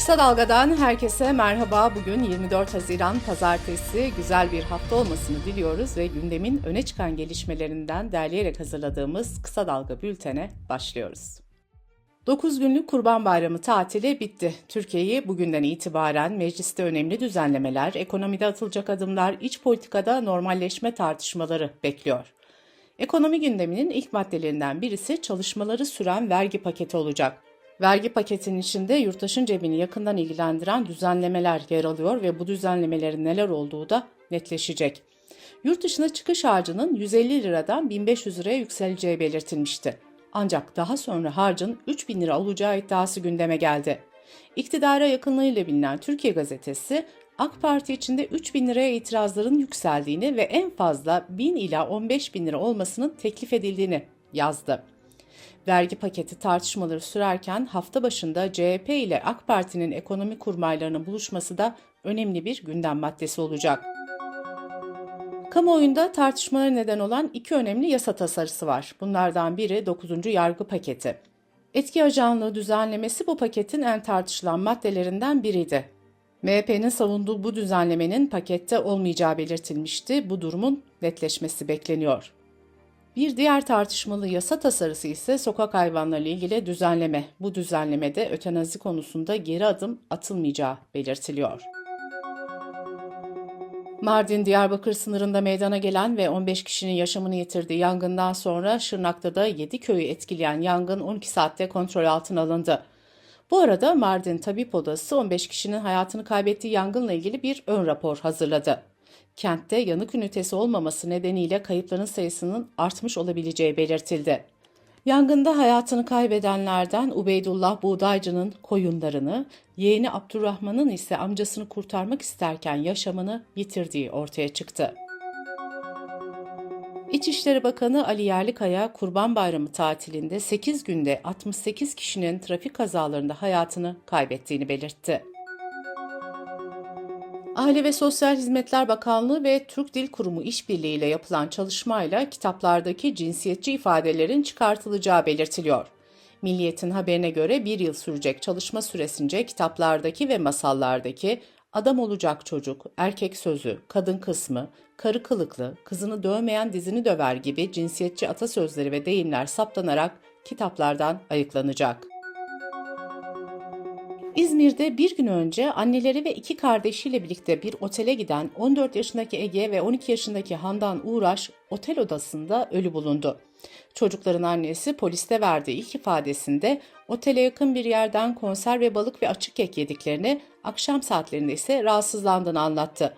Kısa Dalga'dan herkese merhaba. Bugün 24 Haziran Pazartesi. Güzel bir hafta olmasını diliyoruz ve gündemin öne çıkan gelişmelerinden derleyerek hazırladığımız Kısa Dalga bültene başlıyoruz. 9 günlük Kurban Bayramı tatili bitti. Türkiye'yi bugünden itibaren mecliste önemli düzenlemeler, ekonomide atılacak adımlar, iç politikada normalleşme tartışmaları bekliyor. Ekonomi gündeminin ilk maddelerinden birisi çalışmaları süren vergi paketi olacak. Vergi paketinin içinde yurttaşın cebini yakından ilgilendiren düzenlemeler yer alıyor ve bu düzenlemelerin neler olduğu da netleşecek. Yurt dışına çıkış harcının 150 liradan 1500 liraya yükseleceği belirtilmişti. Ancak daha sonra harcın 3000 lira olacağı iddiası gündeme geldi. İktidara yakınlığıyla bilinen Türkiye Gazetesi, AK Parti içinde 3000 liraya itirazların yükseldiğini ve en fazla 1000 ila 15 bin lira olmasının teklif edildiğini yazdı. Vergi paketi tartışmaları sürerken hafta başında CHP ile AK Parti'nin ekonomi kurmaylarının buluşması da önemli bir gündem maddesi olacak. Kamuoyunda tartışmalara neden olan iki önemli yasa tasarısı var. Bunlardan biri 9. yargı paketi. Etki ajanlığı düzenlemesi bu paketin en tartışılan maddelerinden biriydi. MHP'nin savunduğu bu düzenlemenin pakette olmayacağı belirtilmişti. Bu durumun netleşmesi bekleniyor. Bir diğer tartışmalı yasa tasarısı ise sokak hayvanları ile ilgili düzenleme. Bu düzenlemede ötenazi konusunda geri adım atılmayacağı belirtiliyor. Mardin-Diyarbakır sınırında meydana gelen ve 15 kişinin yaşamını yitirdiği yangından sonra Şırnak'ta da 7 köyü etkileyen yangın 12 saatte kontrol altına alındı. Bu arada Mardin Tabip Odası 15 kişinin hayatını kaybettiği yangınla ilgili bir ön rapor hazırladı. Kentte yanık ünitesi olmaması nedeniyle kayıpların sayısının artmış olabileceği belirtildi. Yangında hayatını kaybedenlerden Ubeydullah Buğdaycı'nın koyunlarını, yeğeni Abdurrahman'ın ise amcasını kurtarmak isterken yaşamını yitirdiği ortaya çıktı. İçişleri Bakanı Ali Yerlikaya Kurban Bayramı tatilinde 8 günde 68 kişinin trafik kazalarında hayatını kaybettiğini belirtti. Aile ve Sosyal Hizmetler Bakanlığı ve Türk Dil Kurumu işbirliğiyle yapılan çalışmayla kitaplardaki cinsiyetçi ifadelerin çıkartılacağı belirtiliyor. Milliyet'in haberine göre bir yıl sürecek çalışma süresince kitaplardaki ve masallardaki adam olacak çocuk, erkek sözü, kadın kısmı, karı kılıklı, kızını dövmeyen dizini döver gibi cinsiyetçi atasözleri ve deyimler saptanarak kitaplardan ayıklanacak. İzmir'de bir gün önce anneleri ve iki kardeşiyle birlikte bir otele giden 14 yaşındaki Ege ve 12 yaşındaki Handan Uğraş otel odasında ölü bulundu. Çocukların annesi poliste verdiği ilk ifadesinde otele yakın bir yerden konserve balık ve açık kek yediklerini, akşam saatlerinde ise rahatsızlandığını anlattı.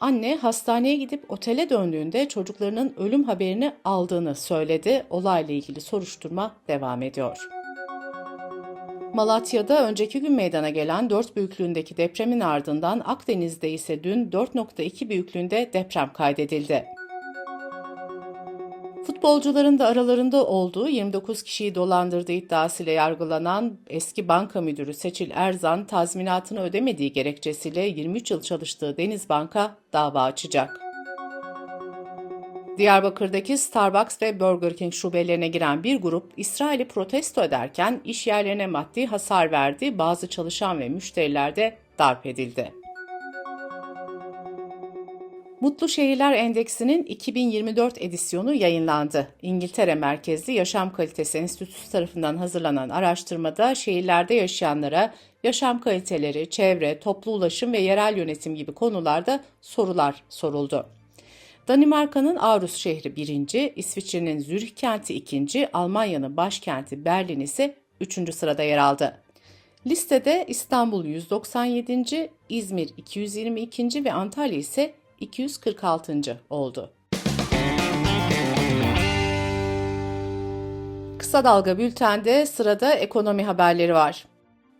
Anne hastaneye gidip otele döndüğünde çocuklarının ölüm haberini aldığını söyledi. Olayla ilgili soruşturma devam ediyor. Malatya'da önceki gün meydana gelen 4 büyüklüğündeki depremin ardından Akdeniz'de ise dün 4.2 büyüklüğünde deprem kaydedildi. Futbolcuların da aralarında olduğu 29 kişiyi dolandırdığı iddiasıyla yargılanan eski banka müdürü Seçil Erzan tazminatını ödemediği gerekçesiyle 23 yıl çalıştığı Deniz Bank'a dava açacak. Diyarbakır'daki Starbucks ve Burger King şubelerine giren bir grup İsrail'i protesto ederken iş yerlerine maddi hasar verdi, bazı çalışan ve müşteriler de darp edildi. Mutlu Şehirler Endeksinin 2024 edisyonu yayınlandı. İngiltere merkezli Yaşam Kalitesi Enstitüsü tarafından hazırlanan araştırmada şehirlerde yaşayanlara yaşam kaliteleri, çevre, toplu ulaşım ve yerel yönetim gibi konularda sorular soruldu. Danimarka'nın Aarhus şehri birinci, İsviçre'nin Zürih kenti ikinci, Almanya'nın başkenti Berlin ise üçüncü sırada yer aldı. Listede İstanbul 197. İzmir 222. ve Antalya ise 246. oldu. Kısa Dalga Bülten'de sırada ekonomi haberleri var.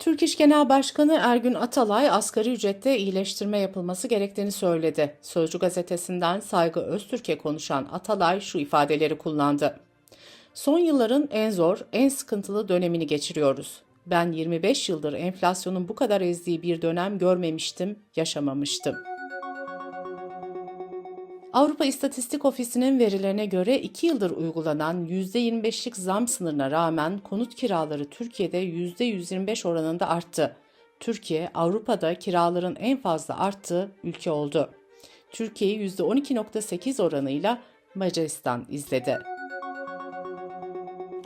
Türk İş Genel Başkanı Ergün Atalay asgari ücrette iyileştirme yapılması gerektiğini söyledi. Sözcü gazetesinden Saygı Öztürk'e konuşan Atalay şu ifadeleri kullandı. Son yılların en zor, en sıkıntılı dönemini geçiriyoruz. Ben 25 yıldır enflasyonun bu kadar ezdiği bir dönem görmemiştim, yaşamamıştım.'' Avrupa İstatistik Ofisi'nin verilerine göre 2 yıldır uygulanan %25'lik zam sınırına rağmen konut kiraları Türkiye'de %125 oranında arttı. Türkiye, Avrupa'da kiraların en fazla arttığı ülke oldu. Türkiye'yi %12.8 oranıyla Macaristan izledi.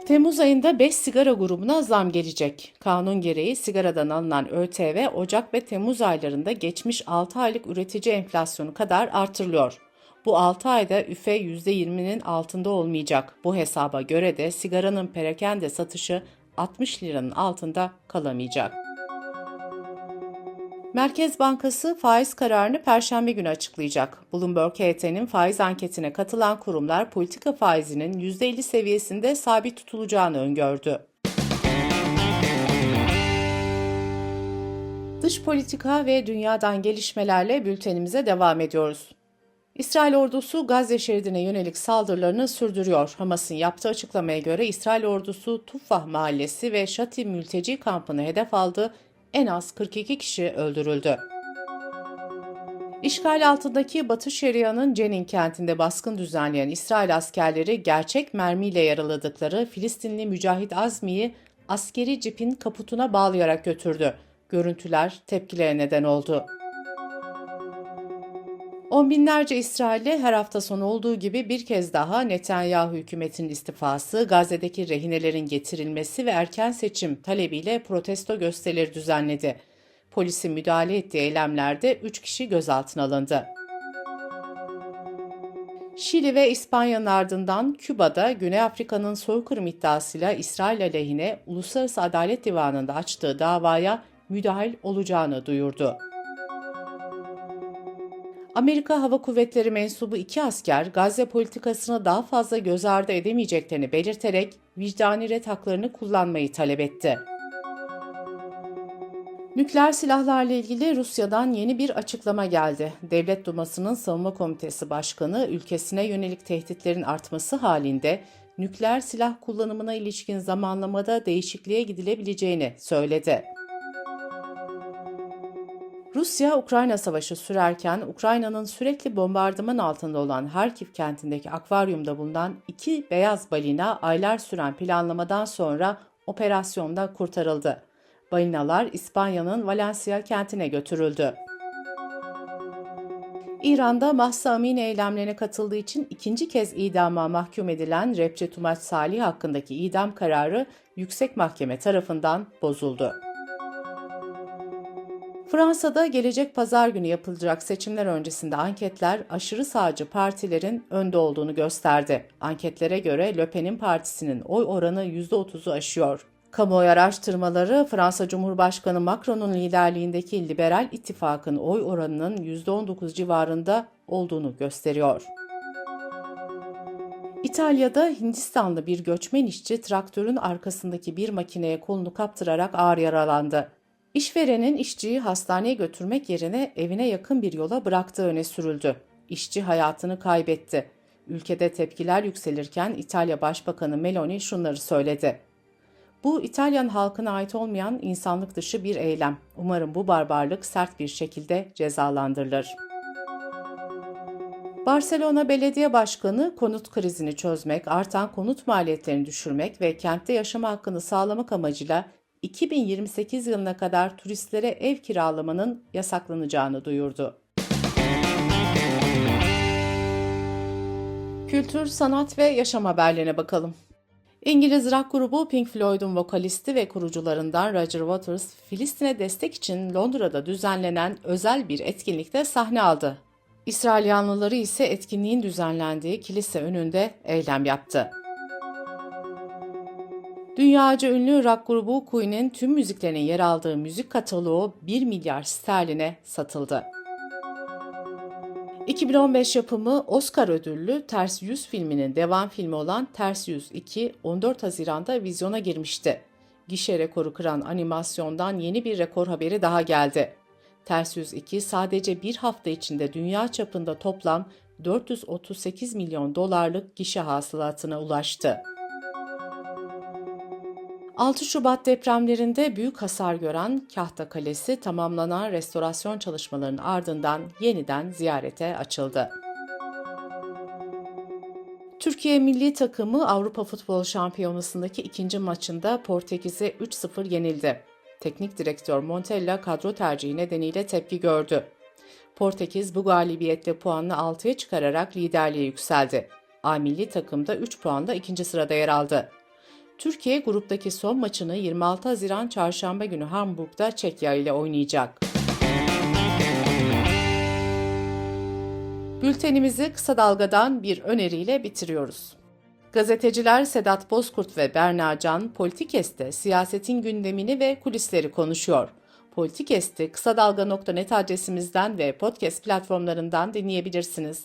Temmuz ayında 5 sigara grubuna zam gelecek. Kanun gereği sigaradan alınan ÖTV Ocak ve Temmuz aylarında geçmiş 6 aylık üretici enflasyonu kadar artırılıyor. Bu 6 ayda üfe %20'nin altında olmayacak. Bu hesaba göre de sigaranın perakende satışı 60 liranın altında kalamayacak. Merkez Bankası faiz kararını Perşembe günü açıklayacak. Bloomberg HT'nin faiz anketine katılan kurumlar politika faizinin %50 seviyesinde sabit tutulacağını öngördü. Dış politika ve dünyadan gelişmelerle bültenimize devam ediyoruz. İsrail ordusu Gazze şeridine yönelik saldırılarını sürdürüyor. Hamas'ın yaptığı açıklamaya göre İsrail ordusu Tuffah mahallesi ve Şati mülteci kampını hedef aldı. En az 42 kişi öldürüldü. İşgal altındaki Batı Şeria'nın Cenin kentinde baskın düzenleyen İsrail askerleri gerçek mermiyle yaraladıkları Filistinli Mücahit Azmi'yi askeri cipin kaputuna bağlayarak götürdü. Görüntüler tepkilere neden oldu. On binlerce İsrailli her hafta sonu olduğu gibi bir kez daha Netanyahu hükümetinin istifası, Gazze'deki rehinelerin getirilmesi ve erken seçim talebiyle protesto gösterileri düzenledi. Polisin müdahale ettiği eylemlerde 3 kişi gözaltına alındı. Şili ve İspanya'nın ardından Küba'da Güney Afrika'nın soykırım iddiasıyla İsrail aleyhine Uluslararası Adalet Divanı'nda açtığı davaya müdahil olacağını duyurdu. Amerika Hava Kuvvetleri mensubu iki asker Gazze politikasını daha fazla göz ardı edemeyeceklerini belirterek vicdani ret haklarını kullanmayı talep etti. Nükleer silahlarla ilgili Rusya'dan yeni bir açıklama geldi. Devlet Duması'nın Savunma Komitesi Başkanı ülkesine yönelik tehditlerin artması halinde nükleer silah kullanımına ilişkin zamanlamada değişikliğe gidilebileceğini söyledi. Rusya-Ukrayna savaşı sürerken Ukrayna'nın sürekli bombardıman altında olan Harkiv kentindeki akvaryumda bulunan iki beyaz balina aylar süren planlamadan sonra operasyonda kurtarıldı. Balinalar İspanya'nın Valencia kentine götürüldü. İran'da Mahsa Amini eylemlerine katıldığı için ikinci kez idama mahkum edilen rapçi Tumaç Salih hakkındaki idam kararı yüksek mahkeme tarafından bozuldu. Fransa'da gelecek pazar günü yapılacak seçimler öncesinde anketler aşırı sağcı partilerin önde olduğunu gösterdi. Anketlere göre Le Pen'in partisinin oy oranı %30'u aşıyor. Kamuoyu araştırmaları Fransa Cumhurbaşkanı Macron'un liderliğindeki Liberal İttifak'ın oy oranının %19 civarında olduğunu gösteriyor. İtalya'da Hindistanlı bir göçmen işçi traktörün arkasındaki bir makineye kolunu kaptırarak ağır yaralandı. İşverenin işçiyi hastaneye götürmek yerine evine yakın bir yola bıraktığı öne sürüldü. İşçi hayatını kaybetti. Ülkede tepkiler yükselirken İtalya Başbakanı Meloni şunları söyledi. Bu İtalyan halkına ait olmayan insanlık dışı bir eylem. Umarım bu barbarlık sert bir şekilde cezalandırılır. Barcelona Belediye Başkanı konut krizini çözmek, artan konut maliyetlerini düşürmek ve kentte yaşama hakkını sağlamak amacıyla 2028 yılına kadar turistlere ev kiralamanın yasaklanacağını duyurdu. Kültür, sanat ve yaşam haberlerine bakalım. İngiliz rock grubu Pink Floyd'un vokalisti ve kurucularından Roger Waters, Filistin'e destek için Londra'da düzenlenen özel bir etkinlikte sahne aldı. İsrail yanlıları ise etkinliğin düzenlendiği kilise önünde eylem yaptı. Dünyaca ünlü rock grubu Queen'in tüm müziklerinin yer aldığı müzik kataloğu 1 milyar sterline satıldı. 2015 yapımı Oscar ödüllü Ters Yüz filminin devam filmi olan Ters Yüz 2 14 Haziran'da vizyona girmişti. Gişe rekoru kıran animasyondan yeni bir rekor haberi daha geldi. Ters Yüz 2 sadece bir hafta içinde dünya çapında toplam 438 milyon dolarlık gişe hasılatına ulaştı. 6 Şubat depremlerinde büyük hasar gören Kahta Kalesi tamamlanan restorasyon çalışmalarının ardından yeniden ziyarete açıldı. Türkiye milli takımı Avrupa Futbol Şampiyonası'ndaki ikinci maçında Portekiz'e 3-0 yenildi. teknik direktör Montella kadro tercihi nedeniyle tepki gördü. Portekiz bu galibiyette puanını 6'ya çıkararak liderliğe yükseldi. A milli takımda 3 puanla ikinci sırada yer aldı. Türkiye gruptaki son maçını 26 Haziran Çarşamba günü Hamburg'da Çekya ile oynayacak. Bültenimizi kısa dalgadan bir öneriyle bitiriyoruz. Gazeteciler Sedat Bozkurt ve Berna Can Politikest'te siyasetin gündemini ve kulisleri konuşuyor. Politikest'i kısa dalga.net adresimizden ve podcast platformlarından dinleyebilirsiniz.